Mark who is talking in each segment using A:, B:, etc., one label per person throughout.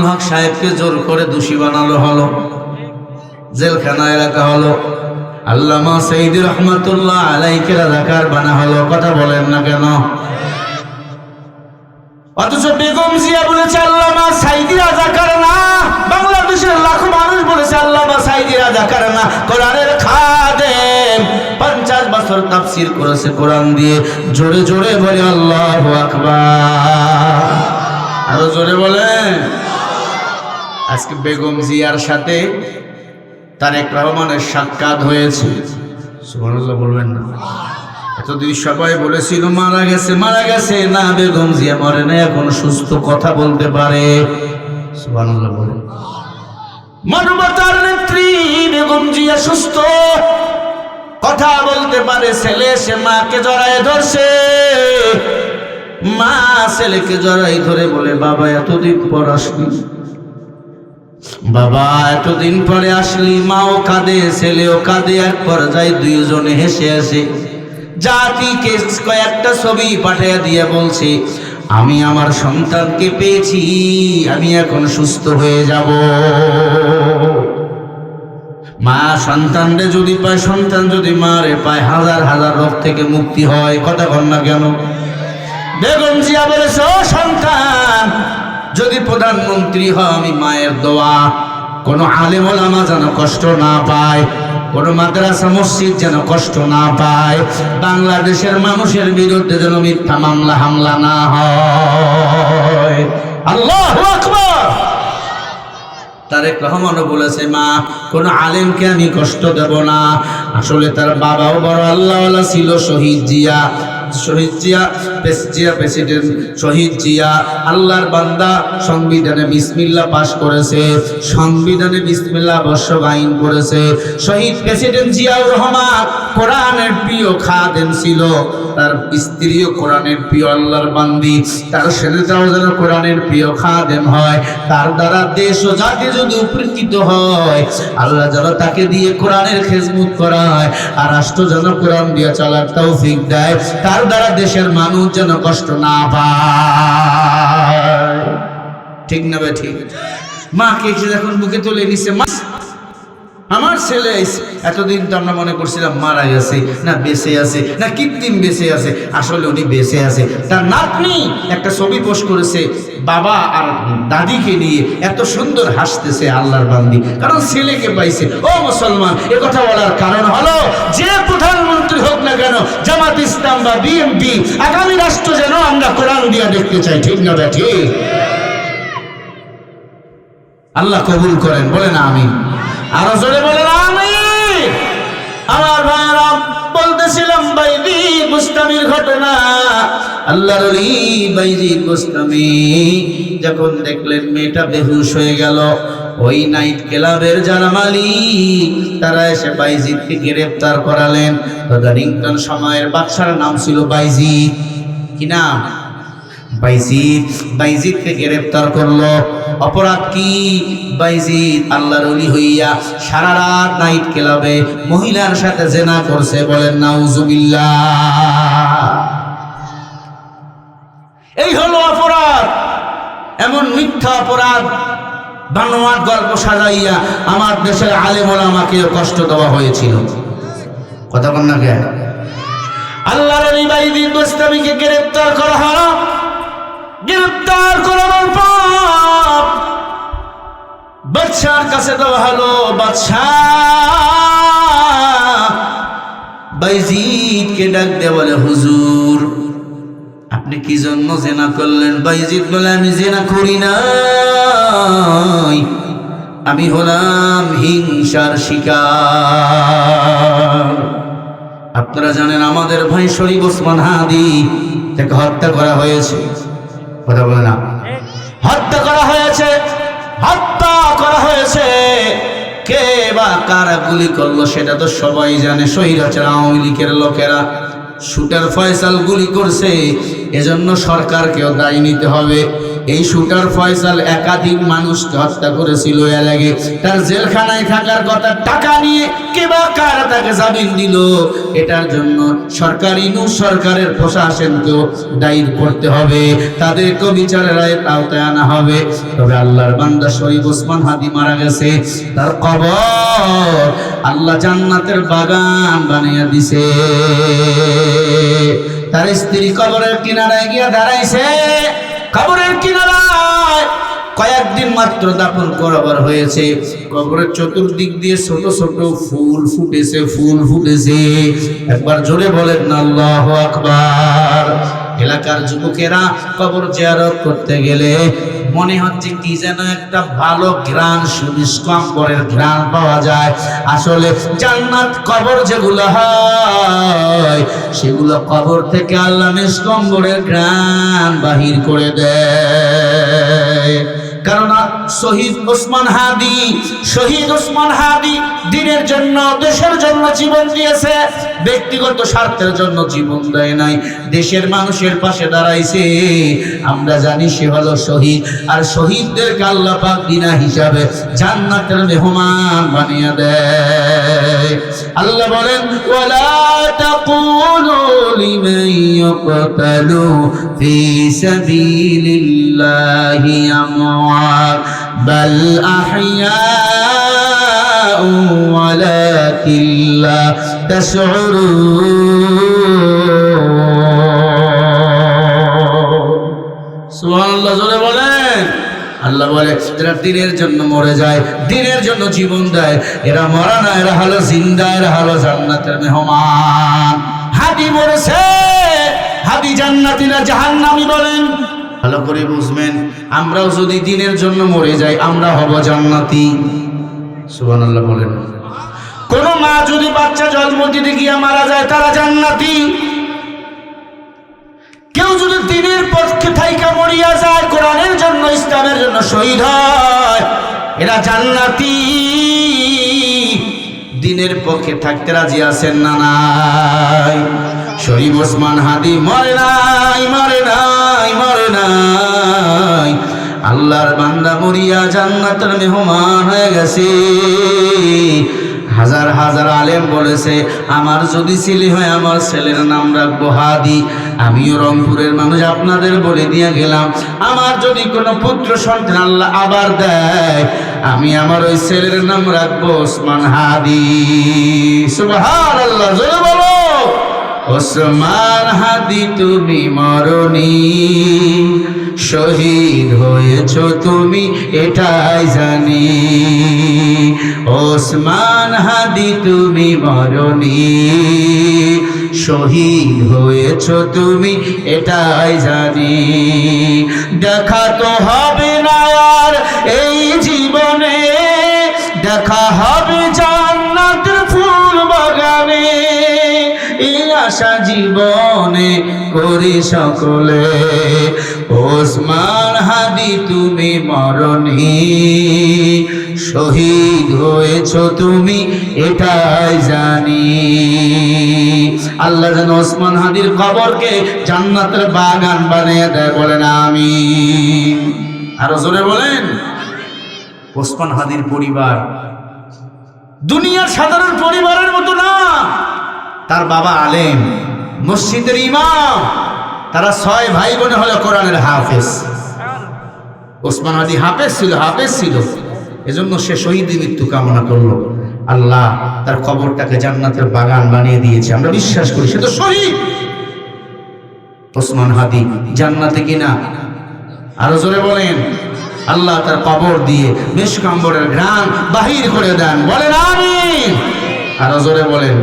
A: মামুনুল হক সাহেবকে জোর করে দোষী বানালো হলো জেলখানায় রাখা হলো, আল্লামা সঈদুর রহমতুল্লাহ আলাইকে রাজাকার বানা হলো, কথা বলেন না কেন? অথচ বেগম জিয়া বলেছে, আল্লামা সাইদি রাজাকার না, বাংলাদেশের লাখো মানুষ বলেছে, আল্লামা সাইদি রাজাকার না, কোরআনের খাদেম। পঞ্চাশ বছর তাফসির করেছে কোরআন দিয়ে, জোরে জোরে বলে আল্লাহ আকবার। আরও জোরে বলেন। আজকে বেগম জিয়ার সাথে তার তারেক রহমানের সাক্ষাৎ হয়েছে। সুবহানাল্লাহ বলবেন না। এতদিন সবাই বলেছিল, মারা গেছে মারা গেছে। না, বেগম জিয়া মরে না এখন সুস্থ কথা বলতে পারে। সুবহানাল্লাহ বলেন। মানবতার নেত্রী, বেগম জিয়া সুস্থ। কথা বলতে পারে, ছেলে সে মাকে জড়ায় ধরছে। মা ছেলেকে জড়াই ধরে বলে, বাবা, এতদিন পর আসলি বাবা, এতদিন পরে আসলি, মাও কাঁদে, ছেলেও কাঁদে, এক পর্যায়ে দুইজনে হেসে আসে। জাতিকে কয়েকটা ছবি পাঠিয়ে দিয়ে বলছে, আমি আমার সন্তানকে পেয়েছি, আমি এখন সুস্থ হয়ে যাব। মা, সন্তানরে যদি পায়, সন্তান যদি মারে পায়, হাজার হাজার রোগ থেকে মুক্তি হয়। কথা কর না কেন? বেগম জিয়া বলেছে সন্তান যদি প্রধানমন্ত্রী হয়, আমি মায়ের দোয়া। কোনো আলেম ওলামা যেন কষ্ট না পায়, কোনো মাদ্রাসা, মসজিদ যেন কষ্ট না পায়, বাংলাদেশের মানুষের বিরুদ্ধে যেন মিথ্যা মামলা, হামলা না হয়। আল্লাহ তারেক রহমানও বলেছে, মা, কোন আলেমকে আমি কষ্ট দেব না। আসলে তার বাবাও বড় আল্লাহওয়ালা ছিল, শহীদ জিয়া। শহীদ জিয়া জিয়া প্রেসিডেন্ট শহীদ জিয়া। আল্লাহর বান্দা সংবিধানে বিসমিল্লা পাশ করেছে, সংবিধানে বিসমিল্লা আবশ্যক আইন করেছে। শহীদ প্রেসিডেন্ট জিয়াউর রহমান কোরআনের প্রিয় খাদেম ছিল, তার স্ত্রীও কোরআনের প্রিয় আল্লাহর বান্দি, তার ছেলেটাও যেন কোরআনের প্রিয় খাদেম হয়। তার দ্বারা দেশ ও জাতি যদি উপকৃত হয়, আল্লাহ যেন তাকে দিয়ে কোরআনের খেজমুত করায়, আর রাষ্ট্র যেন কোরআন দিয়ে চলার তৌফিক দেয়। তার দ্বারা দেশের মানুষ যেন কষ্ট না পায়। ঠিক না ভাই ঠিক? মাকে এসে যখন বুকে তুলে নিছে, মা, আমার ছেলে এতদিন তো আমরা মনে করছিলাম মারা গেছে না বেঁচে আছে, না কৃত্রিম বেঁচে আছে। আসলে উনি বেঁচে আছে। তার নাতনি একটা ছবি পোস্ট করেছে, বাবা আর দাদিকে নিয়ে এত সুন্দর হাসতেছে আল্লাহর বান্দি। কারণ ছেলেকে পাইছে। ও মুসলমান কথা বলার কারণ হলো, যে প্রধানমন্ত্রী হোক না কেন, জামাত ইসলাম বা বিএনপি, আগামী রাষ্ট্র যেন আমরা কোরআন দিয়া দেখতে চাই, ঠিক না ঠিক? আল্লাহ কবুল করেন, বলেন আমি আরও জোরে বলেন আমি আমার ভাইরা, বলতেছিলাম বাইদি মুস্তামির ঘটনা। আল্লাহর বাইজি মুস্তামি যখন দেখলেন মেয়েটা বেহুশ হয়ে গেল ওই নাইট ক্লাবের যারা মালিক, তারা এসে বাইজিদকে গ্রেফতার করালেন। তদানীন্তন সময়ের বাদশার নাম ছিল বাইজিদ। কি নাম? বাইজিদ। বাইজিদকে গ্রেফতার করল। অপরাধ কি? বাইজিদ আল্লাহর অলি হইয়া সারা রাত নাইট ক্লাবে মহিলার সাথে জেনা করছে বলেন, নাউজুবিল্লাহ। এই হলো অপরাধ। এমন মিথ্যা অপরাধ বানোয়াট গল্প সাজাইয়া আমার দেশের আলেম আমাকে কষ্ট দেওয়া হয়েছিল। কথা বল না কেন? আল্লাহর বাইজিদ মুস্তামিকে গ্রেফতার করা হলো। গ্রেফতার করার পর বাদশার কাছে দেওয়া হলো, বাদশাহ বাইজিদকে ডাক দিয়ে বলে, হুজুর আপনি কি জন্য জেনা করলেন? বাইজিদ বলে আমি জেনা করি নাই। আমি হলাম হিংসার শিকার। আপনারা জানেন আমাদের ভাই শরীফ ওসমান হাদি তাকে হত্যা করা হয়েছে। কথা বলে না। হত্যা করা হয়েছে। হত্যা করা হয়েছে। কে বা কারা গুলি করল সেটা তো সবাই জানে। শহীদ আছে আওয়ামী লীগের লোকেরা। শুটার ফয়সাল গুলি করছে। এজন্য সরকারকেও দায়ী নিতে হবে। এই শুটার ফয়সাল একাধিক মানুষকে হত্যা করেছিল আগে। তার জেলখানায় থাকার কথা টাকা নিয়ে কে বা কারা তাকে জামিন দিল? এটার জন্য সরকারি নু সরকারের প্রশাসনকেও দায়ী করতে হবে। তাদেরকে বিচারের আয়ের আওতায় আনা হবে। তবে আল্লাহর বান্দা শরীফ ওসমান হাদি মারা গেছে। তার কবর আল্লাহ জান্নাতের বাগান বানিয়ে দিছে। তার স্ত্রী কবরের কিনারায় গিয়া দাঁড়াইছে। কবরের কিনারায় কয়েকদিন মাত্র দাপন করাবার হয়েছে। কবরের চতুর্দিক দিয়ে ছোট ছোট ফুল ফুটেছে ফুল ফুটেছে। একবার জোরে বলেন না আল্লাহ আকবার। এলাকার যুবকেরা কবর জিয়ারত করতে গেলে মনে হচ্ছে কি যেন একটা ভালো ঘ্রাণ সুনিষ্কম্বরের ঘ্রাণ পাওয়া যায়। আসলে জান্নাত কবর যেগুলো হয়, সেগুলো কবর থেকে আল্লাহ নিষ্কম্বরের ঘ্রাণ বাহির করে দেয়। কারণ শহীদ ওসমান হাদি। শহীদ ওসমান হাদি দিনের জন্য, দেশের জন্য জীবন দিয়েছে। ব্যক্তিগত স্বার্থের জন্য জীবন দেয় নাই। দেশের মানুষের পাশে দাঁড়াইছে। আমরা জানি সে হলো শহীদ। আর শহীদদেরকে আল্লাহ পাক বিনা হিসাবে জান্নাতের মেহমান বানিয়ে দেয়। আল্লাহ বলেন, ওয়ালা তাকুলু লিমান ইয়াকতালু ফি সাবিলিল্লাহি আমওয়াত বাল আহইয়াউ ওয়ালাকিন লা তাশউরুন সুবহানাল্লাহ জোরে বলেন। আল্লাহ বলে যারা দিনের জন্য মরে যায়, দিনের জন্য জীবন দেয়। এরা মরা না, এরা হলো জিন্দা, এরা হলো জান্নাতের মেহমান। হাদি মরেছে, হাদি জান্নাতিরা জাহান্নামী বলেন। ভালো করে বুঝবেন, আমরাও যদি দিনের জন্য মরে যাই, আমরা হব জান্নাতি। সুবহানাল্লাহ বলেন। কোন মা যদি বাচ্চা জন্ম দিতে গিয়ে মারা যায়, তারা জান্নাতি। কেউ যদি দিনের পক্ষে থাইকা মরিয়া যায়, কোরআনের জন্য, ইসলামের জন্য শহীদ হয়, এরা জান্নাতি। দিনের পক্ষে থাকতে রাজি আছেন না নাই? শরীফ ওসমান হাদি মরে নাই মরে নাই মরে নাই। আল্লাহর বান্দা মরিয়া জান্নাতের মেহমান হয়ে গেছে। হাজার হাজার আলেম বলেছে, আমার যদি ছেলে হয়, আমার ছেলের নাম রাখব হাদি। আমিও রংপুরের মানুষ, আপনাদের বলে দিয়ে গেলাম। আমার যদি কোনো পুত্র সন্তান আল্লাহ আবার দেয়, আমি আমার ওই ছেলের নাম রাখব ওসমান হাদি। সুবহান আল্লাহ ওসমান হাদি, তুমি মরণি। শহীদ হয়েছ তুমি, এটাই জানি। ওসমান হাদি, তুমি মরণি। শহীদ হয়েছ তুমি, এটাই জানি। দেখা তো হবে না আর এই জীবনে, দেখা হবে জান্নাতের আশা জীবনে করি সকলে। ওসমান হাদি, তুমি মরণি। শহীদ হয়েছ তুমি, এটাই জানি। আল্লাহ যেন ওসমান হাদির কবরকে জান্নাতের বাগান বানিয়ে দেয়, বলেন আমি আরও জোরে বলেন। ওসমান হাদির পরিবার দুনিয়ার সাধারণ পরিবারের মতো না। তার বাবা আলেম, মসজিদের ইমাম। তারা ছয় ভাই বোনে হলো কোরআনের হাফেজ। ওসমান আদি হাফেজ ছিল হাফেজ ছিল। এজন্য সে শহীদ মৃত্যু কামনা করল। আল্লাহ তার কবরটাকে জান্নাতের বাগান বানিয়ে দিয়েছে। আমরা বিশ্বাস করি সে তো শহীদ। ওসমান হাদি জান্নাতে কিনা? আরও জোরে বলেন। আল্লাহ তার কবর দিয়ে বেশ কাম্বরের ঘ্রাণ বাহির করে দেন। বলেন আমি আরও জোরে বলেন।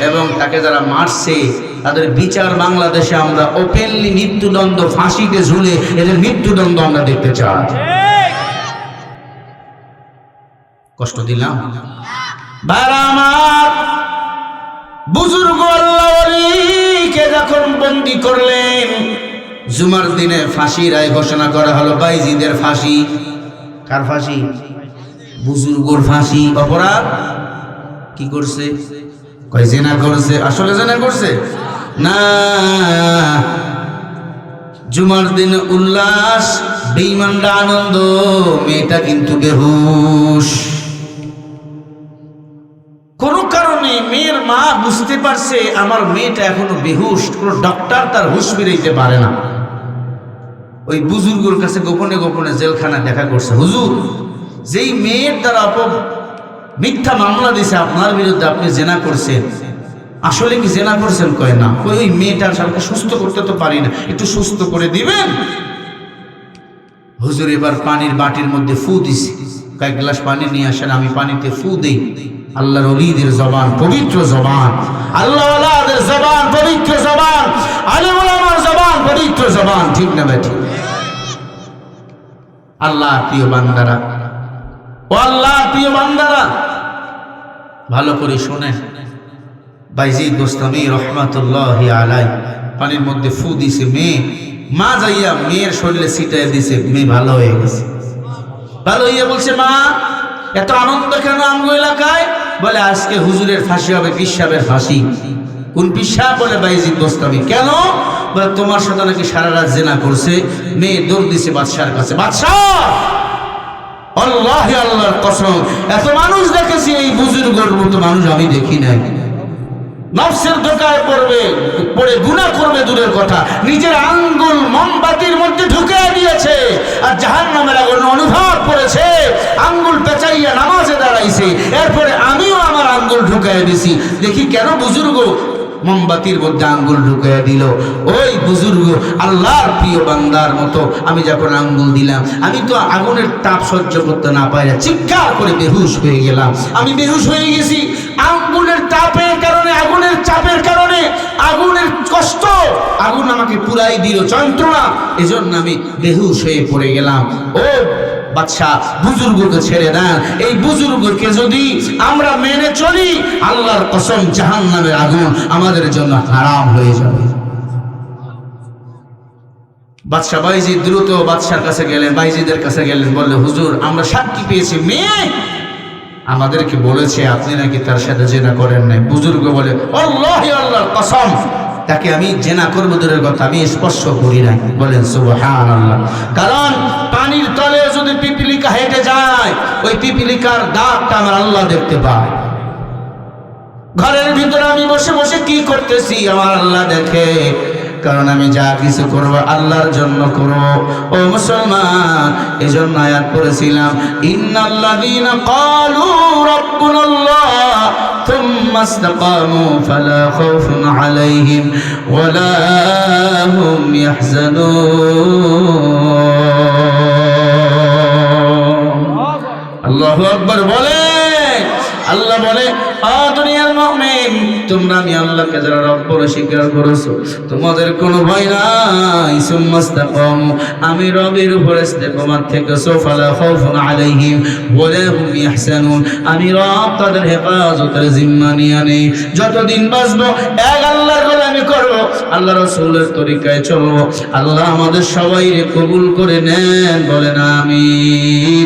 A: এবং তাকে যারা মারছে, তাদের বিচার বাংলাদেশে আমরা ওপেনলি মৃত্যুদণ্ড, ফাঁসিতে ঝুলে এদের মৃত্যুদণ্ড আমরা দেখতে চাই। কষ্ট দিলাম। বুজুর্গ যখন বন্দি করলেন, জুমার দিনে ফাঁসির রায় ঘোষণা করা হলো বাইজিদের ফাঁসি। কার ফাঁসি? বুজুর্গর ফাঁসি। অপরাধ? কি করছে? কয়, জেনা করছে? আসলে জেনা করছে? না। জুমার দিন উল্লাস বেইমানরা আনন্দ, মেয়েটা কিন্তু বেহুশ। কোনো কারণে মেয়ের মা বুঝতে পারছে, আমার মেয়েটা এখনও বেহুশ, কোনো ডক্টর তার হুশ বেরোইতে পারে না। ওই বুজুর্গর কাছে গোপনে গোপনে জেলখানা দেখা করছে। হুজুর, যেই মেয়ের দ্বারা অপ মিথ্যা মামলা দিছে, আপনার বিরুদ্ধে আপনি জেনা করছেন। আসলে কি জেনা করছেন? কয় না। ওই মেয়েটার সালকে সুস্থ করতে তো পারি না। একটু সুস্থ করে দিবেন? হুজুর এবার পানির বাটির মধ্যে ফু দিছি। কয়েক গ্লাস পানি নিয়ে আসেন, আমি পানিতে ফু দিই। আল্লাহর অলিদের জবান, পবিত্র জবান। আল্লাহ আল্লাহদের জবান, পবিত্র জবান। আলিম আমার জবান, পবিত্র জবান। ঠিক না বেঠি আল্লাহ প্রিয় বান্দারা, ও আল্লাহ প্রিয় বান্দারা ভালো করে শোনেন। বাইজিদ গোস্তামি রহমাতুল্লাহ আলাই পানির মধ্যে ফু দিছে, মেয়ে, মা যাইয়া মেয়ের শরীরে ছিটাই দিছে, মেয়ে ভালো হয়ে গেছে। ভালো হইয়া বলছে, মা, এত আনন্দ কেন আমগো এলাকায়? বলে, আজকে হুজুরের ফাঁসি হবে পিসাবের ফাঁসি। কোন পিসাব বলে বাইজিদ গোস্তামি। কেন? বলে, তোমার সাথে নাকি সারা রাত জেনা করছে, মেয়ে দৌড় দিছে বাদশার কাছে। বাদশাহ! আল্লাহ আল্লাহর কসম। এত মানুষ দেখেছি, এই বুজুর্গর মতো মানুষ আমি দেখি নাই। নফসের ধোকায় পড়বে, পড়ে গুনাহ করবে দূরের কথা। নিজের আঙ্গুল মোমবাতির মধ্যে ঢুকে দিয়েছে, আর জাহান নামের আগুন অনুভব করেছে। আঙ্গুল পেঁচাইয়া নামাজে দাঁড়াইছে, এরপরে আমিও আমার আঙ্গুল ঢুকাই দিছি। দেখি কেন বুজুর্গ মোমবাতির মধ্যে আঙ্গুল ঢুকিয়ে দিল। ওই বুজুর্গ, আল্লাহর প্রিয় বান্দার মতো আমি যখন আঙ্গুল দিলাম, আমি তো আগুনের তাপ সহ্য করতে না পারি চিৎকার করে বেহুশ হয়ে গেলাম। আমি বেহুশ হয়ে গেছি। আঙ্গুলের তাপের কারণে আগুনের চাপের কারণে আগুনের কষ্ট আগুন আমাকে পুরাই দিল যন্ত্রণা। এজন্য আমি বেহুশ হয়ে পড়ে গেলাম। ও বাদশাহ, বুজুর্গকে ছেড়ে দেন। এই বুজুর্গকে যদি আমরা মেনে চলি, আল্লাহর কসম জাহান নামের আগুন আমাদের জন্য হারাম হয়ে যাবে। বাদশাহ বাইজি দ্রুত বাদশার কাছে গেলেন, বাইজিদের কাছে গেলেন, বললে, হুজুর, আমরা সাক্ষী পেয়েছি, মেয়ে! আমাদেরকে বলেছে, আপনি নাকি তার সাথে জেনা করেন নাই? বুজুর্গ বলে, আল্লাহ, আল্লাহর কসম! তাকে আমি জেনা করব দূরের কথা, আমি স্পর্শ করি নাই। বলেন সুবহান আল্লাহ কারণ পানির তলে যদি পিপিলিকা হেঁটে যায়, ওই পিপিলিকার দাগটা আমার আল্লাহ দেখতে পায়। ঘরের ভিতরে আমি বসে বসে কি করতেছি? আমার আল্লাহ দেখে। কারণ আমি যা কিছু করব আল্লাহর জন্য করব ও মুসলমান এই জন্য আয়াত পড়েছিলাম ইন্নাল্লাযীনা ক্বালু রাব্বুনাল্লাহ ثم استقاموا فلا خوف عليهم ولا هم يحزنون আল্লাহু আকবার বলে আল্লাহ বলে দুনিয়ার মুমিন, তোমরা আমি আল্লাহকে যারা রব স্বীকার করেছ, তোমাদের কোনো ভয় নাই। সুম্মাস্তাকাম আমি রবের উপরে ইস্তেকামাত থেকে সোফালা খাউফুন আলাইহিম ওয়ালা হুম আমি রব তাদের হেফাজতের জিম্মা নিয়ে নেই। যতদিন বাঁচবো, এক আল্লাহর গোলামি করব, আল্লাহ রাসূলের তরিকায় চলবো। আল্লাহ আমাদের সবাই কবুল করে নেন, বলেন আমিন।